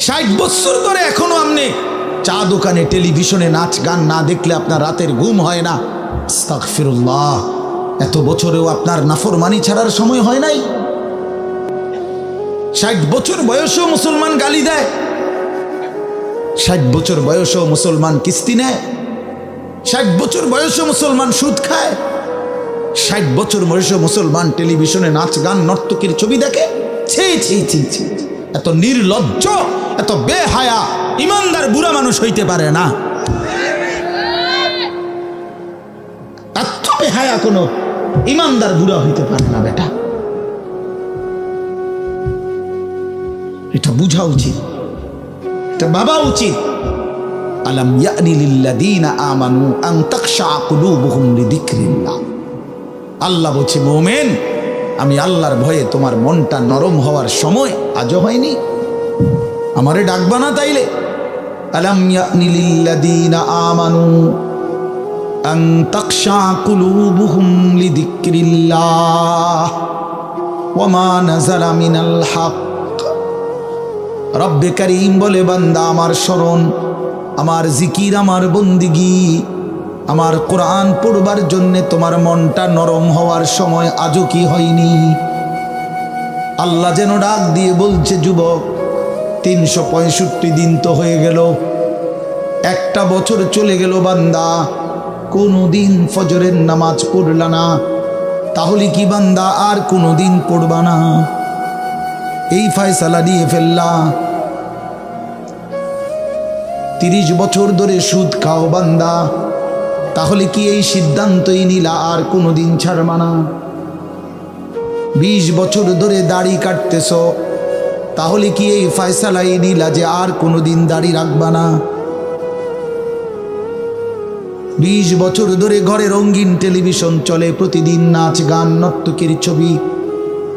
ষাট বছর ধরে এখনও আপনি চা দোকানে, টেলিভিশনে নাচ গান না দেখলে আপনার রাতের ঘুম হয় না। আস্তাগফিরুল্লাহ, এত বছরেও আপনার নাফরমানি ছাড়ার সময় হয় নাই। ষাট বছর বয়সেও মুসলমান গালি দেয়। ষাট বছর বয়সেও মুসলমান কিস্তি নেয়। ষাট বছর বয়সে মুসলমান সুদ খায়। ষাট বছর বয়সে মুসলমান টেলিভিশনে নাচ গান, নর্তকীর ছবি দেখে। ছি ছি ছি ছি। এত নির্লজ্জ। এত বেহায়া, ইমানদার বুড়া মানুষ হইতে পারে না। এত বেহায়া কোনো ইমানদার বুড়া হইতে পারে না বেটা। এটা বুঝা উচিত। এটা বাবা উচিত। আলাম ইয়ানি লিল্লাযীনা আমানু আন তাখশা কুলুবুহুম লিযিকরিল্লাহ। আল্লাহ বলছে, মোমেন, আমি আল্লাহর ভয়ে তোমার মনটা নরম হওয়ার সময় আজও হয়নি। আমারে ডাকবা না তাইলে। আমানু রব্বে করিম বলে, বান্দা আমার স্মরণ, আমার জিকির, আমার বন্দিগি, আমার কোরআন পড়বার জন্যে তোমার মনটা নরম হওয়ার সময় আজও কি হয়নি? আল্লাহ যেন ডাক দিয়ে বলছে, যুবক তিনশো পঁয়ষট্টি দিন তো হয়ে গেল। একটা বছর চলে গেল বান্দা। কোনো দিন ফজরের নামাজ পড়ল না। তাহলে কি বান্দা আর কোনো দিন পড়বা না? এই ফয়সালা দিয়ে ফেললা। তিরিশ বছর ধরে সুদ খাও বান্দা। তাহলে কি এই সিদ্ধান্তই নিলা আর কোনো দিন ছাড়বা না? বিশ বছর ধরে দাড়ি কাটতেছ। তাহলে কি এই ফয়সালাই নিলা যে আর কোনো দিন দাড়ি রাখবা না? বিশ বছর ধরে ঘরে রঙিন টেলিভিশন চলে, প্রতিদিন নাচ গান, নর্তকীর ছবি।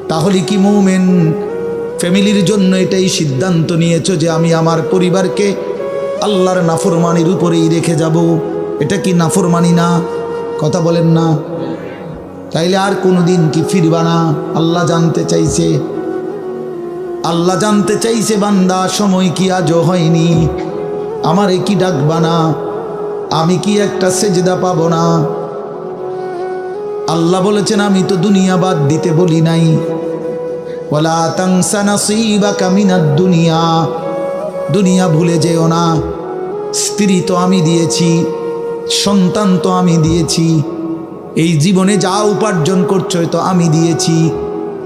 তাহলে কি মৌমেন ফ্যামিলির জন্য এটাই সিদ্ধান্ত নিয়েছ যে আমি আমার পরিবারকে আল্লাহর নাফরমানির উপরেই রেখে যাব? এটা কি নাফরমানি না? কথা বলেন না। তাইলে আর কোনো দিন কি ফিরবা না? আল্লাহ জানতে চাইছে। আল্লাহ জানতে চাইছে, বান্দা, সময় কি আজও হয়নি? আমারে কি ডাকবা না? আমি কি একটা সেজদা পাবো না? আল্লাহ বলেছেন, আমি তো দুনিয়া বাদ দিতে বলি নাই। ওলা তাংসা নাসিবাকা মিনাদ দুনিয়া। দুনিয়া ভুলে যেও না। স্ত্রী তো আমি দিয়েছি, সন্তান তো আমি দিয়েছি। এই জীবনে যা উপার্জন করছ তো আমি দিয়েছি।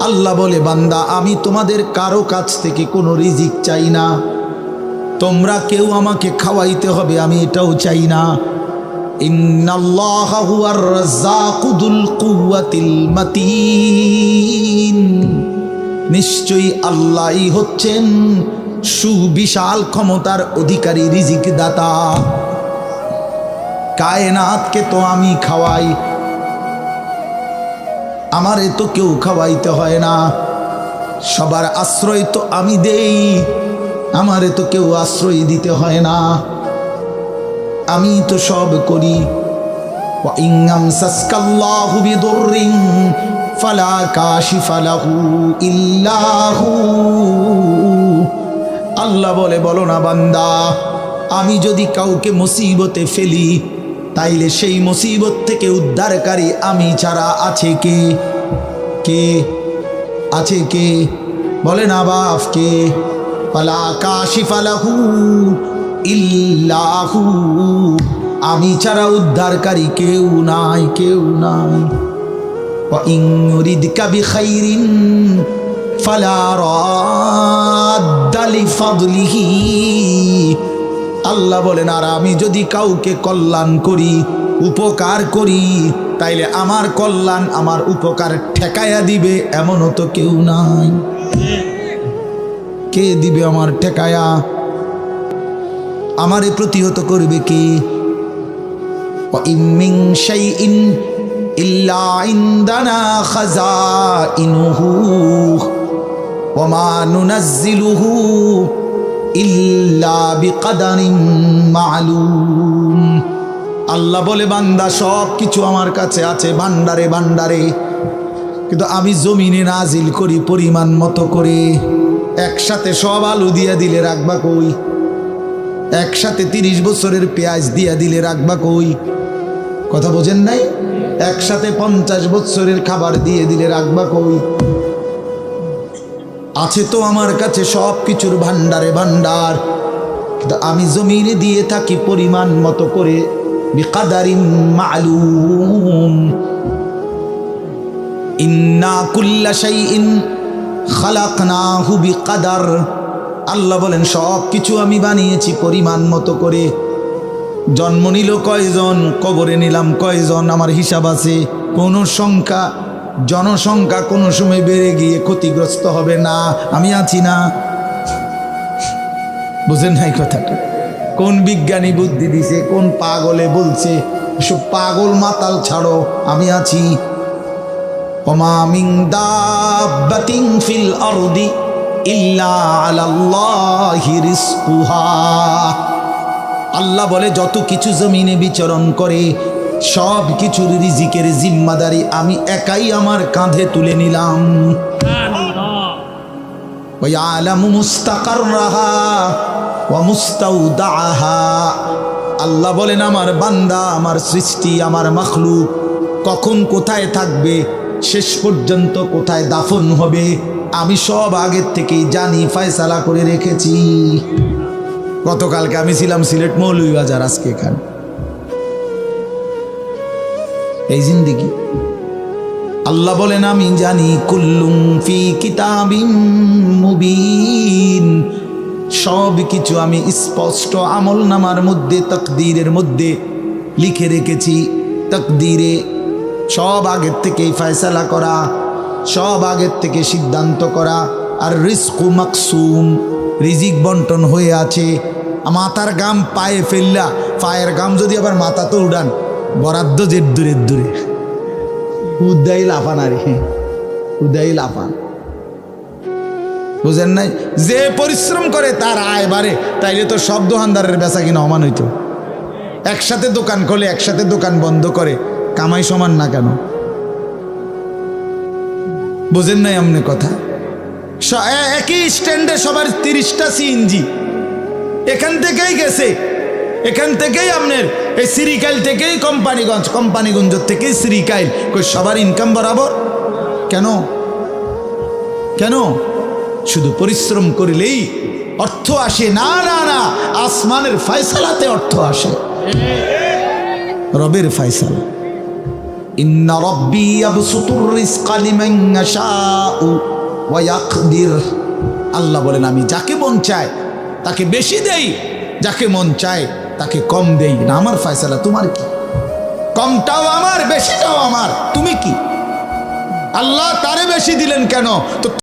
আল্লাহ বলে, বান্দা, আমি তোমাদের কারও কাছ থেকে কোনো রিজিক চাই না। তোমরা কেউ আমাকে খাওয়াইতে হবে, আমি এটাও চাই না। নিশ্চয়ই আল্লাহই হচ্ছেন সুবিশাল ক্ষমতার অধিকারী রিজিক দাতা কায়নাতকে তো আমি খাওয়াই আমারে তো কেউ খাওয়াইতে হয় না। সবার আশ্রয় তো আমি দেই, আমারে তো কেউ আশ্রয় দিতে হয় না। আমি তো সব করি। ফালা কাশি ফালাহু ইল্লাহু। আল্লাহ বলে, বলো না বান্দা, আমি যদি কাউকে মুসিবতে ফেলি তাইলে সেই মুসিবত থেকে উদ্ধারকারী আমি ছাড়া আছে কে? কে? আছে কে? বলে না বাফ কে? পালা কাশিফালাহু ইল্লাহু। আমি ছাড়া উদ্ধারকারী কেউ নাই কেউ নাই। ইংরিদ কাবি খাইরিন ফালা রাদ্দালি ফাদলিহি আল্লাহ বলেন, আর আমি যদি কাউকে কল্যাণ করি, উপকার করি, তাইলে আমার কল্যাণ আমার উপকার ঠেকাইয়া দিবে, এমনও তো কেউ নাই। কে দিবে আমার ঠেকায়া? আমারে প্রতিহত করবে কে? ইল্লা ইল্লা আল্লাহ বলে, বান্দা সব কিছু আমার কাছে আছে, ভান্ডারে ভান্ডারে। কিন্তু আমি জমিনে নাজিল করি পরিমাণ মতো করে। একসাথে সব আলু দিয়া দিলে রাখবা কই? একসাথে তিরিশ বছরের পেঁয়াজ দিয়া দিলে রাখবা কই? কথা বোঝেন নাই? একসাথে পঞ্চাশ বছরের খাবার দিয়ে দিলে রাখবা কই? আছে তো আমার কাছে সব কিছুর ভান্ডারে ভান্ডার আমি জমিনে দিয়ে থাকি পরিমাণ মতো করে খালাকনাহু বিকাদার। আল্লাহ বলেন সব কিছু আমি বানিয়েছি পরিমাণ মতো করে। জন্ম নিল কয়জন, কবরে নিলাম কয়জন, আমার হিসাব আছে, কোনো সংখ্যা জনসংখ্যা কোনো সময় বেড়ে গিয়ে ক্ষতিগ্রস্ত হবে না, আমি আছি না। বুঝেন নাই কথাটা? কোন বিজ্ঞানী বুদ্ধি দিছে, কোন পাগলে বলছে সব পাগল মাতাল ছাড়ো, আমি আছি। অমামিং দাবাতিং ফিল আরদি আল্লাহ বলে, যত কিছু জমিনে বিচরণ করে সব কিছুর রিজিকের জিম্মাদারি আমি একাই আমার কাঁধে তুলে নিলাম। ওই আলাম মুস্তাকার রাহা ও মুস্তাউদাহা আল্লাহ বলেন, আমার বান্দা, আমার সৃষ্টি, আমার মখলুক, কখন কোথায় থাকবে? শেষ পর্যন্ত কোথায় দাফন হবে? আমি সব আগের থেকেই জানি, ফায়সালা করে রেখেছি। গতকালকে আমি ছিলাম সিলেট মৌলভীবাজার, আজকে এখানে। এই জিন্দিগি। আল্লাহ বলেন, আমি জানি, কুল্লুম ফি কিতাবিম মুবিন। সব কিছু আমি স্পষ্ট আমল নামার মধ্যে, তকদিরের মধ্যে লিখে রেখেছি। তকদিরে সব আগের থেকেই ফয়সালা করা, সব আগের থেকে সিদ্ধান্ত করা, আর রিস্কু মাকসুম, রিজিক বন্টন হয়ে আছে। মাথার গাম পায়ে ফেললা, পায়ের গাম যদি আবার মাথা তো উড়ান বরাদ্দ যে দূরে দূরে। উদ্যাই লাফান আরে। উদ্যাই লাফান। বুঝেন নাই? যে পরিশ্রম করে তার আয় বাড়ে, তাইলে তো সব দোকানদারের বেচা কিনা অমান হইতো। একসাথে দোকান খোলে, একসাথে দোকান বন্ধ করে, কামাই সমান না কেন? বুঝেন নাই আমনে কথা? একই স্ট্যান্ডে সবার তিরিশটা সিএনজি। এখান থেকেই গেছে। এখান থেকেই আপনার এই সিরিকাইল থেকেই কোম্পানিগঞ্জ কোম্পানিগঞ্জ থেকেই সিরিকাইল কই, সবার ইনকাম বরাবর? কেন? কেন? শুধু পরিশ্রম করিলেই অর্থ আসে। না না না, আসমানের ফয়সালাতে অর্থ আসে। রবের ফয়সালা। ইন্না রব্বি ইয়াবসুতুর রিজকা লিমান ইয়াশাউ ওয়া ইয়াকদির। আল্লাহ বলেন, আমি যাকে মন চায়, তাকে বেশি দেই, যাকে মন চায় তাকে কম দেই না। আমার ফয়সালা, তোমার কি? কমটাও আমার, বেশিটাও আমার। তুমি কি? আল্লাহ তারে বেশি দিলেন কেন? তো